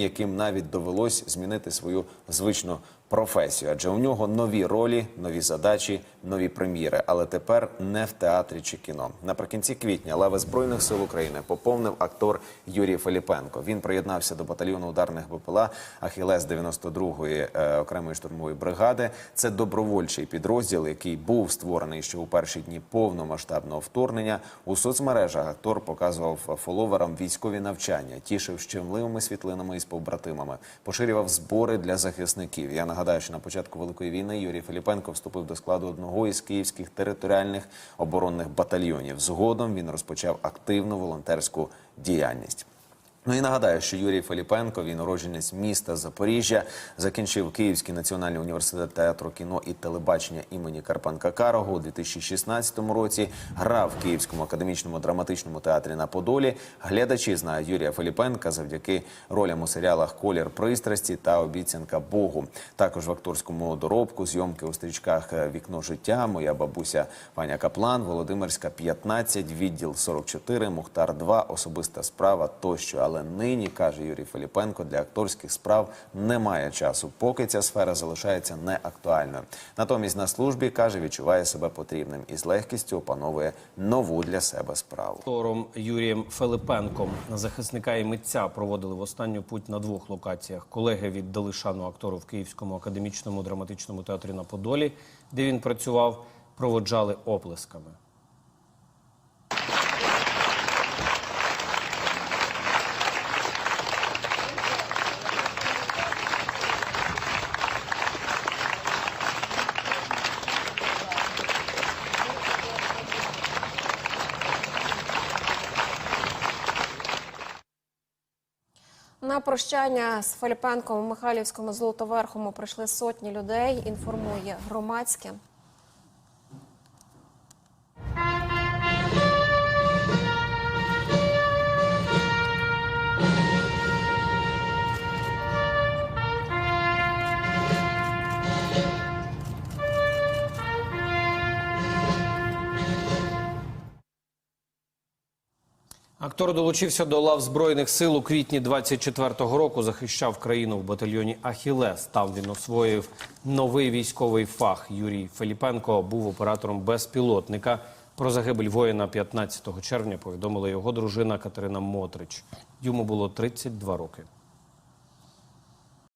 яким навіть довелось змінити свою звичну професію, адже у нього нові ролі, нові задачі, нові прем'єри. Але тепер не в театрі чи кіно. Наприкінці квітня лави збройних сил України поповнив актор Юрій Филіпенко. Він приєднався до батальйону ударних БПЛА Ахілес 92-ї е, окремої штурмової бригади. Це добровольчий підрозділ, який був створений ще у перші дні повномасштабного вторгнення. У соцмережах актор показував фоловерам військові навчання, тішив щемливими світлинами із побратимами, поширював збори для захисників. Я нагадаю, що на початку великої війни Юрій Філіпенко вступив до складу одного із київських територіальних оборонних батальйонів. Згодом він розпочав активну волонтерську діяльність. Ну і нагадаю, що Юрій Филіпенко, він уродженець міста Запоріжжя, закінчив Київський національний університет театру кіно і телебачення імені Карпенка Карого у 2016 році. Грав в Київському академічному драматичному театрі на Подолі. Глядачі знають Юрія Филіпенка завдяки ролям у серіалах Колір пристрасті та Обіцянка Богу. Також в акторському доробку, зйомки у стрічках Вікно життя, Моя бабуся Ваня Каплан, Володимирська 15, відділ 44, Мухтар 2, особиста справа тощо. Але нині каже Юрій Филіпенко, для акторських справ немає часу, поки ця сфера залишається неактуальною. Натомість на службі каже, відчуває себе потрібним і з легкістю опановує нову для себе справу. Актором Юрієм Филипенком захисника і митця проводили в останню путь на двох локаціях. Колеги віддали шану актору в Київському академічному драматичному театрі на Подолі, де він працював, проводжали оплесками. Прощання з Филіпенком у Михайлівському Золотоверхому прийшли сотні людей. Інформує громадське. Актор долучився до лав збройних сил у квітні 24-го року. Захищав країну в батальйоні Ахілес. Там він освоїв новий військовий фах. Юрій Феліпенко був оператором безпілотника. Про загибель воїна 15 червня повідомила його дружина Катерина Мотрич. Йому було 32 роки.